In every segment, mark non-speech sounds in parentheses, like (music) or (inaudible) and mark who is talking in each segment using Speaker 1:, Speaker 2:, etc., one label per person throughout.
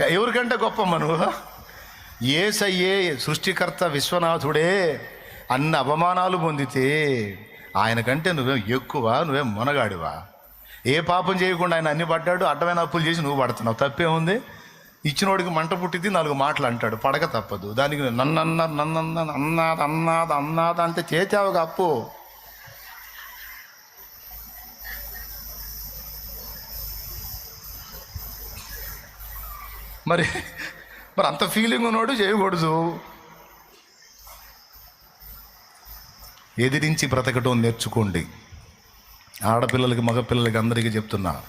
Speaker 1: ఎవరికంటే గొప్ప నువ్వు? ఏసయ్యే సృష్టికర్త విశ్వనాథుడే అన్ని అవమానాలు పొందితే ఆయనకంటే నువ్వేం ఎక్కువ నువ్వేం మొనగాడివా? ఏ పాపం చేయకుండా ఆయన అన్ని పడ్డాడు అడ్డమైన అప్పులు చేసి నువ్వు పడుతున్నావు. తప్పేముంది ఇచ్చినోడికి మంట పుట్టింది నాలుగు మాటలు అంటాడు. పడక తప్పదు. దానికి నన్నన్నారు నన్నన్నారు అన్నాది అన్నాది అన్నాది అంతే చేచావుగా అప్పు. మరి మరి అంత ఫీలింగ్ ఉన్నోడు చేయకూడదు. ఎదిరించి బ్రతకటం నేర్చుకోండి. ఆడపిల్లలకి మగపిల్లలకి అందరికీ చెప్తున్నా.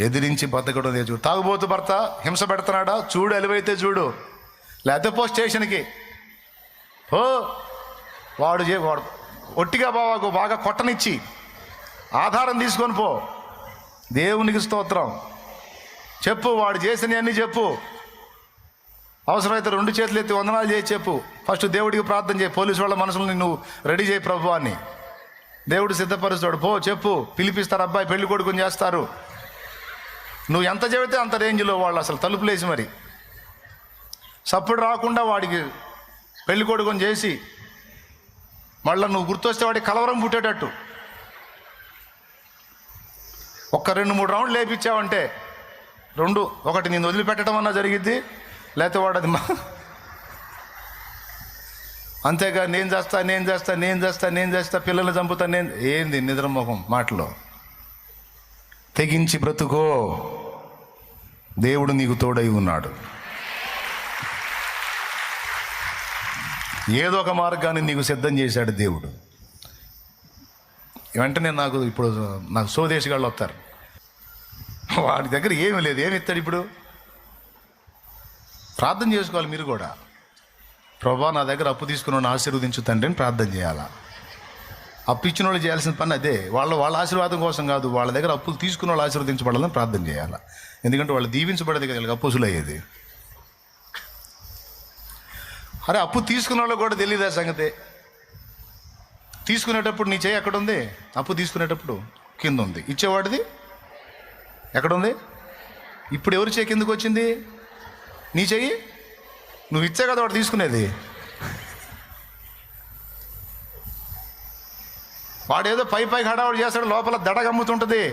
Speaker 1: ఎదిరించి బ్రతకడం నేర్చుకో తాగుబోతు భర్త హింస పెడుతున్నాడా? చూడు ఎలివైతే చూడు. లేకపోతే పో స్టేషన్కి. ఓ వాడు చే వాడు ఒట్టిగా బావాకు బాగా కొట్టనిచ్చి. ఆధారం తీసుకొని పో. దేవునికి స్తోత్రం. చెప్పు వాడు చేసినవన్నీ చెప్పు. అవసరమైతే రెండు చేతులు ఎత్తి వందనాలు చేసి చెప్పు. ఫస్ట్ దేవుడికి ప్రార్థన చేయి. పోలీసు వాళ్ళ మనసులను నువ్వు రెడీ చేయి ప్రభు అని దేవుడు సిద్ధపరుస్తాడు. పో చెప్పు. పిలిపిస్తారు అబ్బాయి పెళ్ళి కొడుకుని చేస్తారు. నువ్వు ఎంత చెబితే అంత రేంజ్లో వాళ్ళు అసలు తలుపులేసి మరి. సప్పుడు రాకుండా వాడికి పెళ్ళి కొడుకుని చేసి మళ్ళీ నువ్వు గుర్తొస్తే వాడికి కలవరం పుట్టేటట్టు. ఒక్క రెండు మూడు రౌండ్లు లేపించావంటే రెండు ఒకటి నేను వదిలిపెట్టడం అన్నా జరిగిద్ది లేకపోతే వాడు అది మా అంతేగా నేను చేస్తా నేను చేస్తా నేను చేస్తా నేను చేస్తా పిల్లల్ని చంపుతా నేను ఏంది నిద్రమోహం మాటలో? తెగించి బ్రతుకో. దేవుడు నీకు తోడై ఉన్నాడు. ఏదో ఒక మార్గాన్ని నీకు సిద్ధం చేశాడు దేవుడు. వెంటనే నాకు ఇప్పుడు నాకు సోదేశగాళ్ళు వస్తారు. (laughs) వాడి దగ్గర ఏమీ లేదు. ఏమి ఇస్తాడు ఇప్పుడు? ప్రార్థన చేసుకోవాలి మీరు కూడా. ప్రభా నా దగ్గర అప్పు తీసుకున్న ఆశీర్వదించు తండ్రి అని ప్రార్థన చేయాలా? అప్పు ఇచ్చిన వాళ్ళు చేయాల్సిన పని అదే. వాళ్ళ వాళ్ళ ఆశీర్వాదం కోసం కాదు వాళ్ళ దగ్గర అప్పులు తీసుకున్న వాళ్ళు ఆశీర్వదించబడాలని ప్రార్థన చేయాలా? ఎందుకంటే వాళ్ళు దీవించబడేది కదా అప్పుసులు అయ్యేది అరే అప్పు తీసుకున్న వాళ్ళు కూడా తెలియదు ఆ సంగతే? తీసుకునేటప్పుడు నీ చేయి ఎక్కడుంది అప్పు తీసుకునేటప్పుడు కింద ఉంది. ఇచ్చేవాడిది? ఎక్కడ ఉంది ఇప్పుడు ఎవరి చెయ్యి ఎందుకు వచ్చింది? నీ చెయ్యి నువ్వు ఇచ్చే కదా వాడు తీసుకునేది. వాడు ఏదో పై పై హడావుడు చేస్తాడు లోపల దడ గమ్ముతుంటుంది.